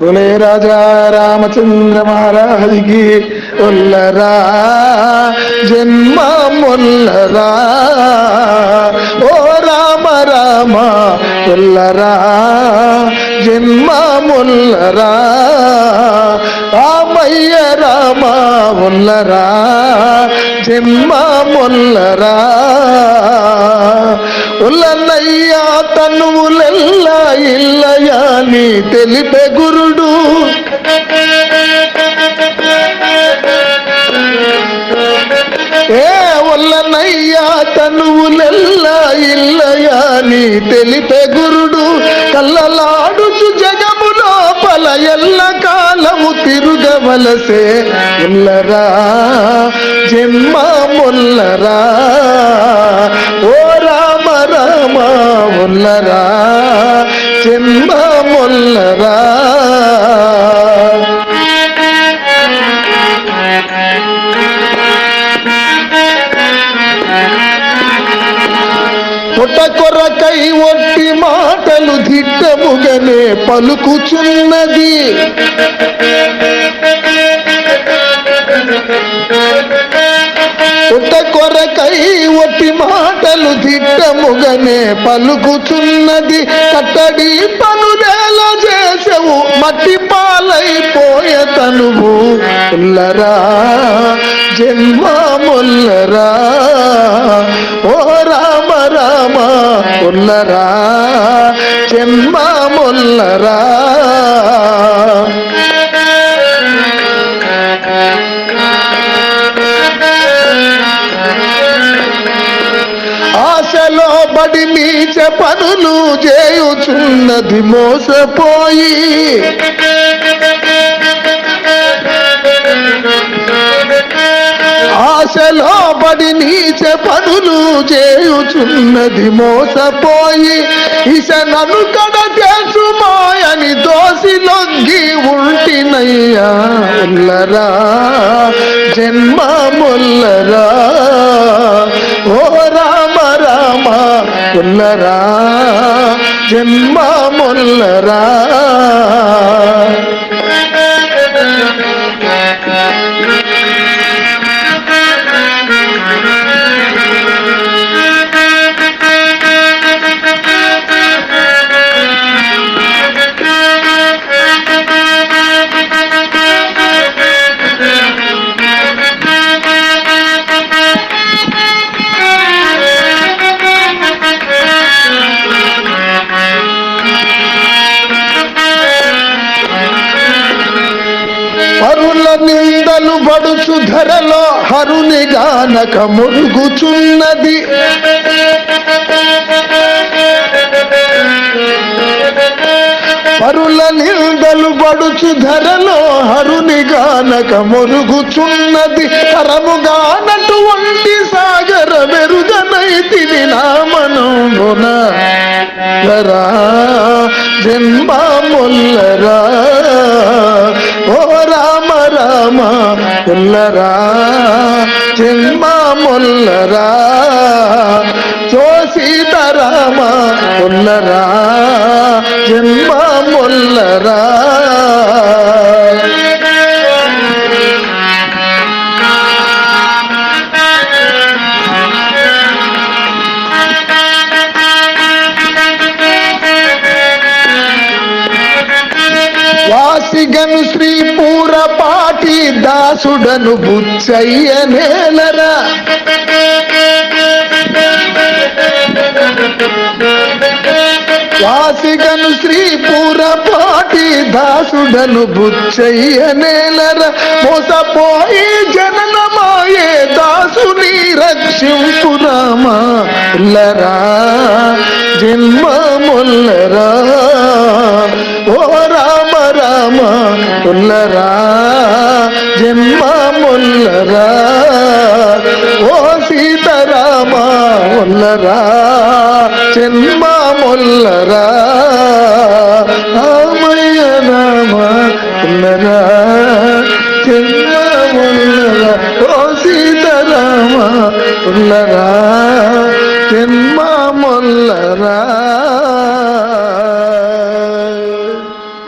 బోలే రాజా రామచంద్ర మహారాజుకి ఒల్లరా జన్మ మొల్లరా ఓ రామ రామ ఒల్లరా జన్మ మొల్లరా రామయ్య రామ ఒల్లరా జన్మ మొల్లరా ఉల్లన్నయ్యా తనువులెల్లా ఇల్ల నీ తెలిపే గురుడు. ఏ ఉల్లనయ్యా తనువులెల్లా ఇల్లయా నీ తెలిపే గురుడు. కల్లలాడుచు జగము లోపల ఎల్ల కాలము తిరుగవలసే ఉల్లరా జన్మ ముల్లరా. ఓ రామ రామ ముల్లరా. దిట్టముగనే పలుకుచున్నది. పుట్ట కొరకై ఒట్టి మాటలు దిట్టముగనే పలుకుచున్నది. కట్టడి పనులేల చేసవు మట్టి పాలైపోయ తనువు. ఉల్లరా జన్మ ముల్లరా ఓ రామ రామ ఉల్లరా జన్మ ఆశలో బడి మీచ పనులు చేయుచున్నది మోసపోయి. ఆశలో బడి నీచ పనులు చేయుచున్నది మోసపోయి. ఇసనను నన్ను మాయని దోసి లొంగి ఉంటినయ్యా ఉల్లరా జన్మ ముల్లరా. ఓ రామ రామ ఉల్లరా జన్మ ముల్లరా. నిందలు పడుచు ధరలో హరుని గానక మురుగుచున్నది. పరుల నిందలు పడుచు ధరలో హరుని గానక మురుగుచున్నది. తరముగానటువంటి సాగర మెరుగనైతిని నామనున లరా జన్మ ముల్లరా. రామ ముల్లరా జన్మ ముల్లరా సో సీతారామ ముల్లరా జన్మ ముల్లరా. వాసిగను శ్రీ పూరపాటి దాసుడను బుచ్చయ్య నేలరా. వాసిగను శ్రీ పూరపాటి దాసుడను బుచ్చయ్య నేలర. మోసపోయి జననమాయే దాసుని రక్షింపురామా లరా. జన్మ ముల్లరా. ఉల్లరా జన్మ ముల్లరా ఓ సీతారామ ముల్లరా జన్మ ముల్లరా రామయ్య రామ ముల్లరా జన్మ ముల్లరా ఓ సీతారామ ముల్లరా జన్మ ముల్లరా